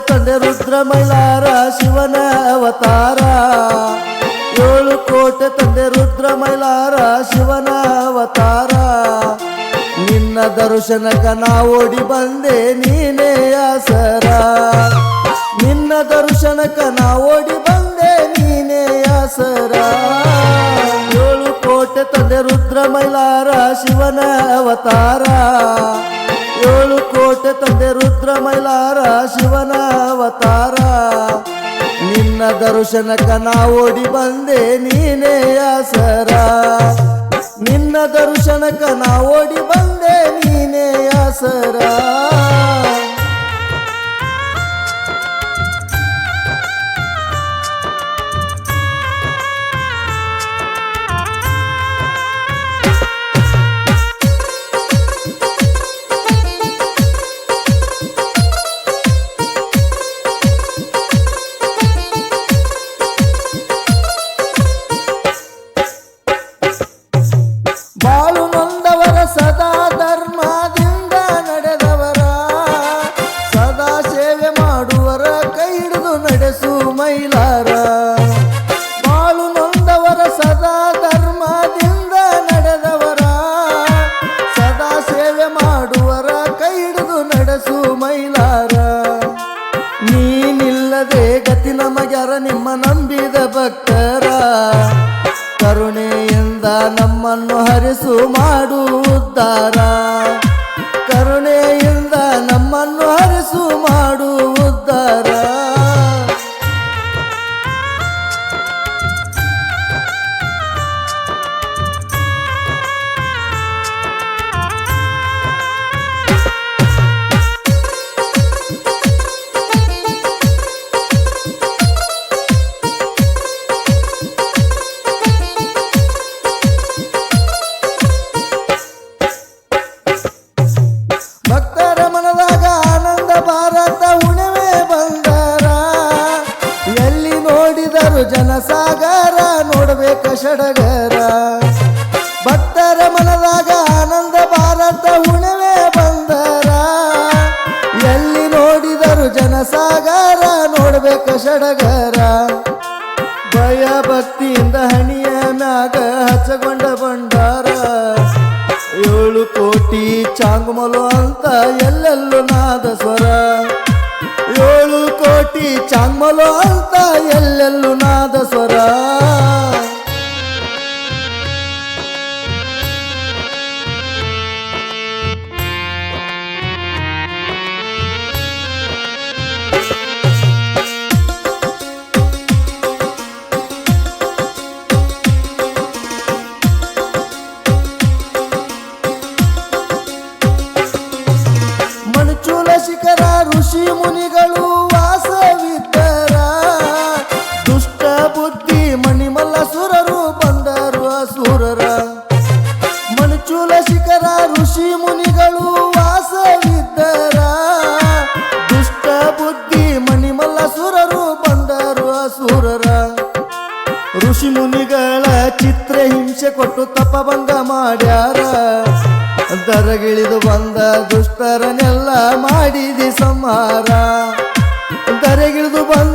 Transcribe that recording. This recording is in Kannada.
ತಂದೆ ರುದ್ರ ಮೈಲಾರ ಶಿವನ ಅವತಾರ. ಏಳು ಕೋಟೆ ತಂದೆ ರುದ್ರ ಮೈಲಾರ ಶಿವನ ಅವತಾರ. ನಿನ್ನ ದರ್ಶನಕ ನಾ ಓಡಿ ಬಂದೆ ನೀನೇ ಆಸರ. ನಿನ್ನ ದರ್ಶನಕ ನಾ ಓಡಿ ಬಂದೆ ನೀನೇ ಆಸರ. ಏಳು ಕೋಟೆ ತಂದೆ ರುದ್ರ ಮೈಲಾರ ಶಿವನ ಅವತಾರ. ಏಳು ಕೋಟೆ ತಂದೆ ರುದ್ರ ಮೈಲಾರ ಶಿವನ ಅವತಾರ. ನಿನ್ನ ದರ್ಶನಕ ನಾ ಓಡಿ ಬಂದೆ ನೀನೇ ಆಸರ ನಿನ್ನ ದರ್ಶನಕ ನಾ ಓಡಿ ಬಂದೆ ನೀನೇ ಆಸರ ಮೈಲಾರ ಬಾಳು ನೊಂದವರ, ಸದಾ ಧರ್ಮದಿಂದ ನಡೆದವರ. ಸದಾ ಸೇವೆ ಮಾಡುವರ ಕೈ ಹಿಡಿದು ನಡೆಸು ಮೈಲಾರ. ನೀನಿಲ್ಲದೆ ಗತಿ ನಮಗ್ಯಾರ, ನಿಮ್ಮ ನಂಬಿದ ಭಕ್ತರ. ಕರುಣೆಯಿಂದ ನಮ್ಮನ್ನು ಹರಿಸು ಮಾಡು ಜನಸಾಗರ ನೋಡಬೇಕ ಷಡಗರ ಭಕ್ತರ ಮನದಾಗ ಆನಂದ ಭಾರತ ಹುಣವೆ ಬಂದರ. ಎಲ್ಲಿ ನೋಡಿದರು ಜನಸಾಗರ ನೋಡಬೇಕ ಷಡಗರ ಭಯ ಭಕ್ತಿಯಿಂದ ಹಣಿಯ ಮ್ಯಾಗ ಹಚ್ಚಗೊಂಡ ಬಂಡಾರ ಏಳು ಕೋಟಿ ಚಾಂಗುಮಲು ಅಂತ ಎಲ್ಲೆಲ್ಲೂ ನಾದ ಸ್ವರ. ಚಾಂಗ್ಮಲು ಅಂತ ಎಲ್ಲೆಲ್ಲೂ ನಾದ ಸ್ವರ. ಮಣಚೂಲ ಶಿಖರ ಋಷಿ ಮುನಿಗಳು ವಾಸವಿದ್ದರ. ದುಷ್ಟ ಬುದ್ಧಿ ಮಣಿಮಲ್ಲ ಸುರರು ಬಂದರು ಅಸುರರ. ಋಷಿ ಮುನಿಗಳ ಚಿತ್ರ ಹಿಂಸೆ ಕೊಟ್ಟು ತಪಭಂಗ ಮಾಡ್ಯಾರ. ದರಗಿಳಿದು ಬಂದ ದುಷ್ಟರನ್ನೆಲ್ಲ ಮಾಡಿದಿ ಸಂಹಾರ. ದರೆಗಿಳಿದು ಬಂದ